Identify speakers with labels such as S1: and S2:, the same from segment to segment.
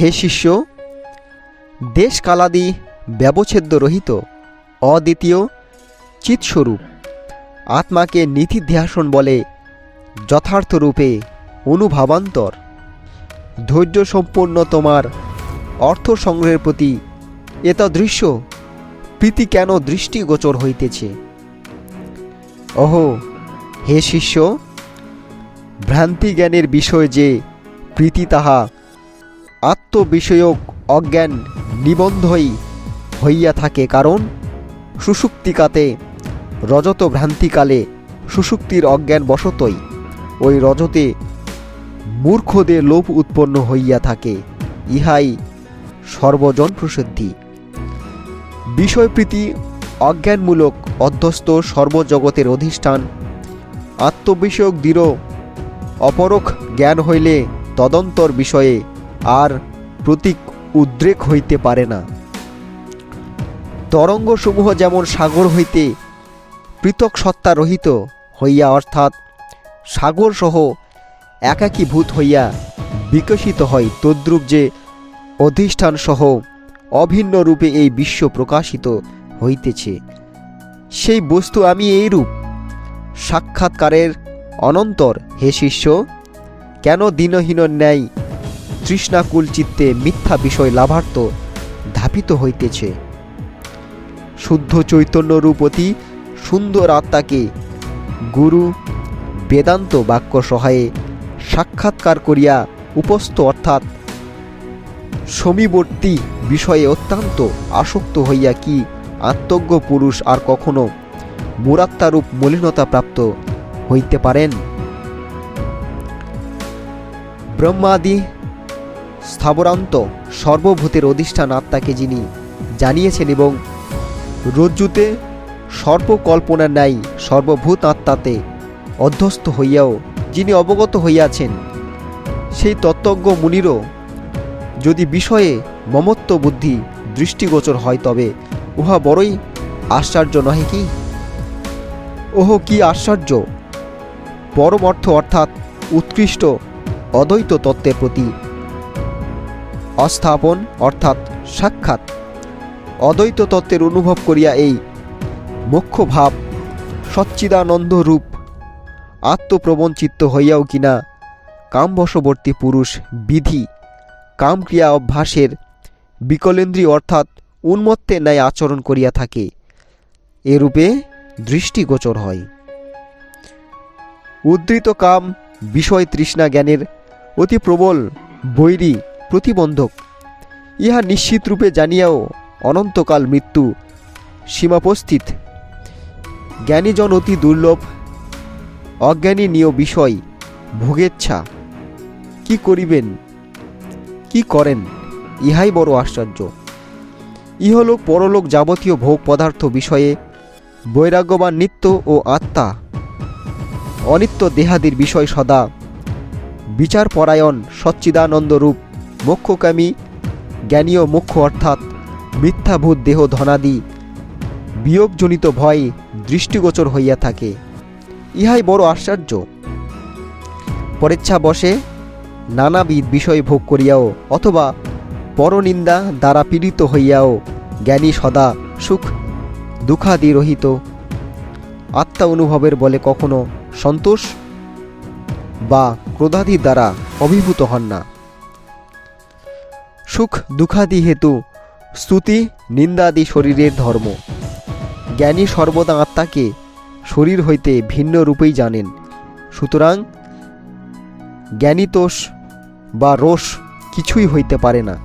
S1: হে শিষ্য দেশ কালাদি ব্যবচ্ছেদ্য রহিত, অদ্বিতীয় চিৎস্বরূপ, আত্মাকে নীতিধ্যাসন বলে যথার্থ রূপে অনুভাবান্তর। ধৈর্য সম্পন্ন তোমার অর্থ সংগ্রহের প্রতি এতদৃশ্য, প্রীতি কেন দৃষ্টিগোচর হইতেছে? অহো হে শিষ্য ভ্রান্তি জ্ঞানের বিষয় যে প্রীতি তাহা আত্মবিষয়ক অজ্ঞান নিবন্ধই হইয়া থাকে কারণ সুষুপ্তিকাতে রজত ভ্রান্তিকালে সুষুপ্তির অজ্ঞান বশতই ওই রজতে মূর্খদের লোভ উৎপন্ন হইয়া থাকে, ইহাই সর্বজন প্রসিদ্ধি। বিষয়প্রীতি অজ্ঞানমূলক অধ্যস্ত সর্বজগতের অধিষ্ঠান, আত্মবিষয়ক দৃঢ় অপরোখ জ্ঞান হইলে তদন্তর বিষয়ে আর প্রতীক উদ্রেক হইতে পারে না। তরঙ্গসমূহ যেমন সাগর হইতে পৃথক সত্তা রহিত হইয়া অর্থাৎ সাগরসহ একাকীভূত হইয়া বিকশিত হয়, তদ্রূপ যে অধিষ্ঠানসহ অভিন্ন রূপে এই বিশ্ব প্রকাশিত হইতেছে। সেই বস্তু আমি এইরূপ। সাক্ষাৎকারের অনন্তর, হে শিষ্য, কেন দিনহীন ন্যায় তৃষ্ণাকুল চিত্তে মিথ্যা বিষয় লাভার্থ ধাপিত হইতেছে। শুদ্ধ চৈতন্য রূপ অতি সুন্দর আত্মাকে গুরু বেদান্ত বাক্য সহায়ে সাক্ষাৎকার করিয়া উপস্থ অর্থাৎ সমীবর্তী বিষয়ে অত্যন্ত আসক্ত হইয়া কি আত্মজ্ঞ পুরুষ আর কখনো মুরাত্মারূপ মলিনতা প্রাপ্ত হইতে পারেন? ব্রহ্মাদি স্থাবরান্ত সর্বভূতের অধিষ্ঠান আত্মাকে যিনি জানিয়েছেন এবং রজ্জুতে সর্বকল্পনার ন্যায় সর্বভূত আত্মাতে অধ্যস্ত হইয়াও যিনি অবগত হইয়াছেন, সেই তত্ত্বজ্ঞ মুনিরও যদি বিষয়ে মমত্ব বুদ্ধি দৃষ্টিগোচর হয় তবে উহা বড়ই আশ্চর্য নহে কি? ওহ, কি আশ্চর্য! পরম অর্থ অর্থাৎ উৎকৃষ্ট অদ্বৈত তত্ত্বের প্রতি অস্থাপন, অর্থাৎ সাক্ষাৎ। অদ্বৈত তত্ত্বের অনুভব করিয়া এই মুখ্য ভাব সচ্চিদানন্দ রূপ আত্মপ্রবঞ্চিত্ত হইয়াও কিনা কামবশবর্তী পুরুষ বিধি, কামক্রিয়া অভ্যাসের বিকলেন্দ্রী অর্থাৎ উন্মত্তের ন্যায় আচরণ করিয়া থাকে, এরূপে দৃষ্টিগোচর হয়। উদ্ধৃত কাম বিষয় তৃষ্ণা জ্ঞানের অতি প্রবল বৈরী প্রতিবন্ধক। ইহা নিশ্চিত রূপে জানিয়াও অনন্তকাল মৃত্যু সীমাপস্থিত। জ্ঞানীজন অতি দুর্লভ, অজ্ঞানী নিয় বিষয়, ভোগেচ্ছা। কি করিবেন? কি করেন? ইহাই বড় আশ্চর্য। ইহলোক পরলোক যাবতীয় ভোগ পদার্থ বিষয়ে বৈরাগ্যবান নিত্য ও আত্মা, অনিত্য দেহাদির বিষয় সদা। বিচারপরায়ণ সচ্চিদানন্দ রূপ মোক্ষকামী, জ্ঞানীয় মোক্ষ অর্থাৎ মিথ্যাভূত দেহ ধনাদি, বিয়োগজনিত ভয় দৃষ্টিগোচর হইয়া থাকে। ইহাই বড় আশ্চর্য। পরেচ্ছা বসে নানাবিধ বিষয় ভোগ করিয়াও অথবা পরনিন্দা দ্বারা পীড়িত হইয়াও জ্ঞানী সদা সুখ দুঃখাদি রহিত। আত্মা অনুভবের বলে কখনো সন্তোষ বা ক্রোধাদি দ্বারা অভিভূত হন না। সুখ দুঃখাদি হেতু, স্তুতি নিন্দাদি শরীরের ধর্ম। জ্ঞানী সর্বদা আত্মাকে শরীর হইতে ভিন্ন রূপেই জানেন। সুতরাং জ্ঞানীতোষ বা রোষ কিছুই হইতে পারে না।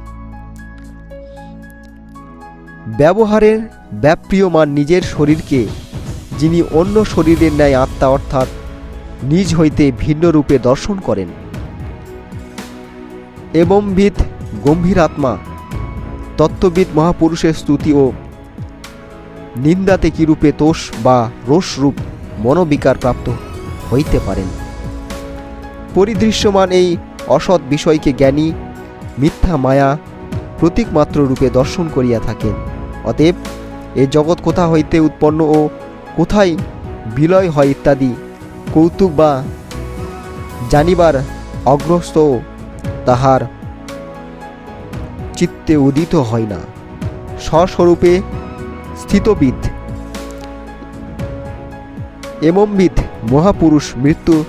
S1: ব্যবহারের ব্যাপ্রিয়মান নিজের শরীরকে, যিনি অন্য শরীরের ন্যায় আত্মা অর্থাৎ নিজ হইতে ভিন্ন রূপে দর্শন করেন। এবংবিদ গম্ভীর আত্মা, তত্ত্ববিদ মহাপুরুষের স্তুতি ও নিন্দাতে কিরূপে তোষ বা রোষরূপ মনোবিকার প্রাপ্ত হইতে পারেন। পরিদৃশ্যমান এই অসৎ বিষয়কে জ্ঞানী মিথ্যা মায়া প্রতীকমাত্র রূপে দর্শন করিয়া থাকেন। অতএব এ জগৎ কোথা হইতে উৎপন্ন ও কোথায় বিলয় হয় ইত্যাদি কৌতুক বা জানিবার অগ্রস্ত তাহার চিত্তে উদিত হয় না। স্বস্বরূপে স্থিতবিদ। এমমবিদ মহাপুরুষ মৃত্যু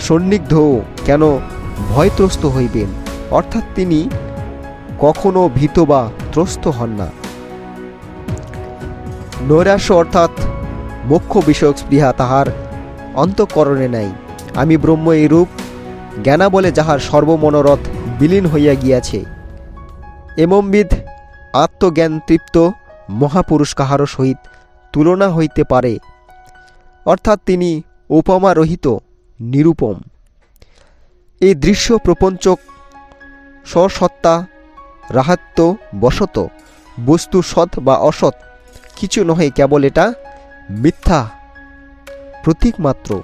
S1: সন্নিগ্ধও কেন ভয়ত্রস্ত হইবেন? অর্থাৎ তিনি কখনো ভীত বা ত্রস্ত হন না। নৈরাশ্য অর্থাৎ মোক্ষ বিষয়ক স্পৃহা তাহার অন্তঃকরণে নাই। আমি ব্রহ্ম এই রূপ জ্ঞানা বলে যাহার সর্বমনোরথ বিলীন হইয়া গিয়াছে। এমমবিদ আত্মজ্ঞান তৃপ্ত মহাপুরুষ কাহারও সহিত তুলনা হইতে পারে। অর্থাৎ তিনি উপমা রহিত নিরূপম। এই দৃশ্য প্রপঞ্চক স্বসত্তা রাহাত্য বশত বস্তু সৎ বা অসৎ, কিছু নহে, কেবল এটা মিথ্যা, প্রতীক মাত্র।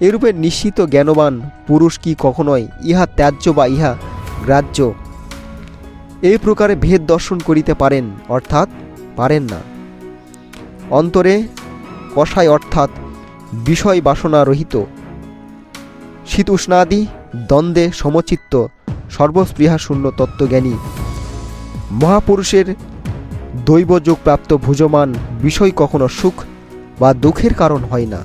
S1: এরূপে নিশ্চিত জ্ঞানবান পুরুষ কি কখনোই ইহা ত্যায্য বা ইহা গ্রাহ্য? এই প্রকারে ভেদ দর্শন করিতে পারেন, অর্থাৎ পারেন না। অন্তরে কষায় অর্থাৎ বিষয় বাসনা রহিত। শীত উষ্ণাদি দ্বন্দ্বে সমচিত্ত সর্বস্পৃহা শূন্য তত্ত্বজ্ঞানী। মহাপুরুষের দৈবযোগপ্রাপ্ত ভুজমান বিষয় কখনো সুখ বা দুঃখের কারণ হয় না।